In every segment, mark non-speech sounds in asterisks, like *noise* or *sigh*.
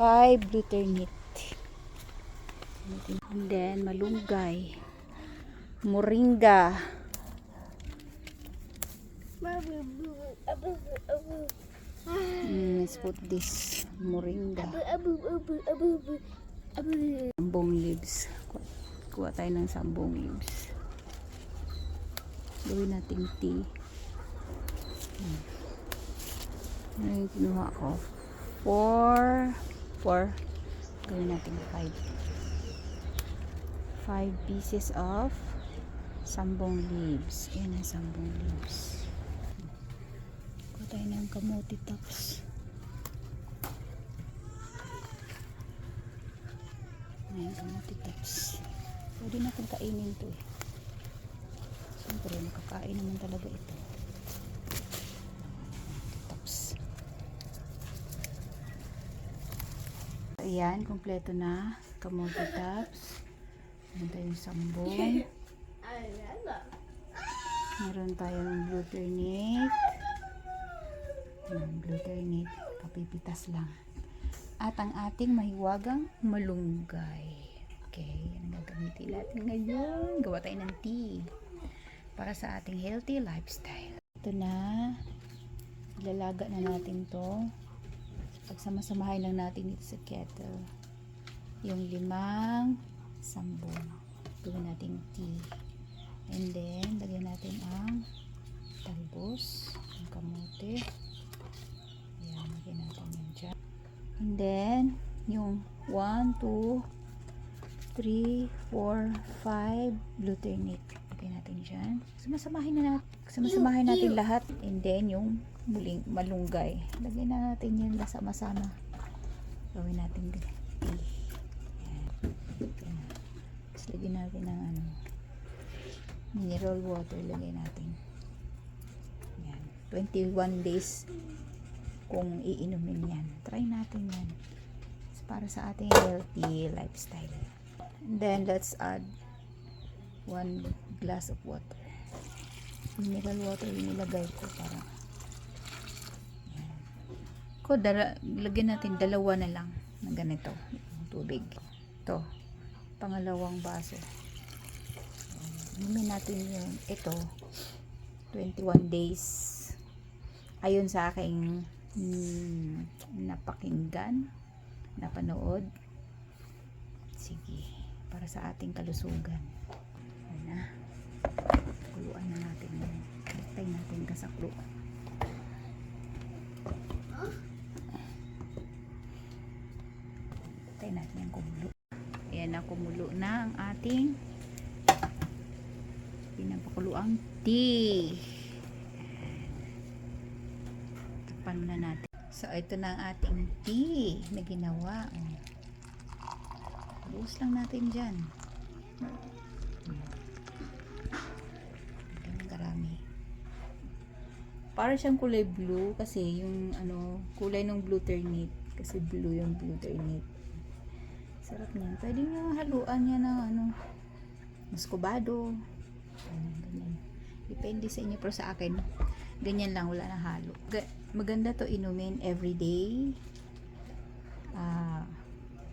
5 glutamate. And then, malunggay. Moringa. Mm, let's put this moringa. Sambong leaves. Kuha, kuha tayo ng sambong leaves. Gawin nating tea. Hmm. Yung kinuha ko? Four. Four. Gawin natin five. Five pieces of sambong leaves. Yan ang sambong leaves. Kuha tayo ng kamote tops. Ayan, kamote tops. Pwede natin kainin to eh. Siyempre, nakakain naman talaga ito. Tops. Ayan, kompleto na. Kamote tops. Meron tayong sambong. Meron tayong glutamate. Ayan, glutamate. Kapipitas lang. At ang ating mahiwagang malunggay. Okay, yan ang gagamitin natin ngayon. Gawa tayo ng tea. Para sa ating healthy lifestyle. Ito na. Ilalaga na natin to. Pagsama-samahin lang natin dito sa kettle. Yung limang sambong. Gawin natin tea. And then, lagyan natin ang talbos, ang kamote. Ayan, lagyan natin yan dyan. And then, yung 1, 2, 3, 4, 5 glutamate. Lagyan natin dyan. Sumasamahin na natin, sumasamahin natin lahat. And then, yung muling malunggay. Lagyan na natin yan sama-sama. Gawin natin. Ayan. Tapos lagyan natin ng ano, mineral water. Lagyan natin. Ayan. 21 days kung iinumin yan. Try natin yan. It's para sa ating healthy lifestyle. And then, let's add one glass of water. Mineral water yung nilagay ko para ko dala, lagyan natin dalawa na lang ng ganito tubig. Ito pangalawang baso. Inumin natin yung ito 21 days. Ayon sa aking mm, napakinggan napanood. Sige para sa ating kalusugan Hintay natin yung kumulo. Ayan na kumulo na ang ating pinapakuluang tea. Takpan muna natin. So ito na ang ating tea na ginawa. Buhos lang natin dyan. Ganun para siyang kulay blue kasi yung ano kulay ng blue ternate kasi blue yung blue ternate sarap niyan pwede nyo haluan niya ng ano muscovado Ayan, ganyan. Depende sa inyo. Pero sa akin, ganyan lang. Wala na halo. Ga- maganda to inumin everyday. Ah,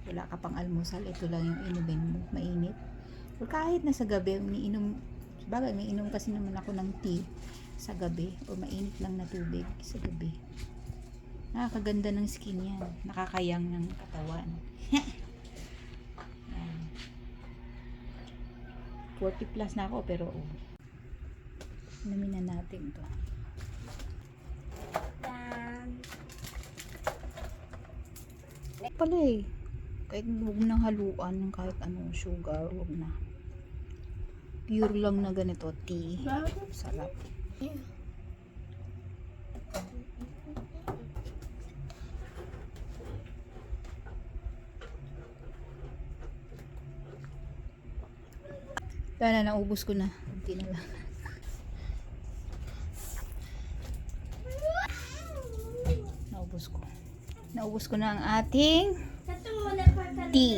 wala ka pang almusal. Ito lang yung inumin mo. Mainit. O kahit na sa gabi, umiinom, bagay, may inom kasi naman ako ng tea sa gabi. O mainit lang na tubig sa gabi. Nakakaganda ng skin yan. Nakakayang ng katawan. *laughs* Yan. 40 plus na ako pero oh. Namin na natin to. Pala eh. Kahit huwag nang haluan ng kahit anong sugar, huwag na. Pure lang na ganito, tea. Sarap. Wala na, naubos ko na. Kunti na lang. Naubos ko. Naubos ko na ang ating tea.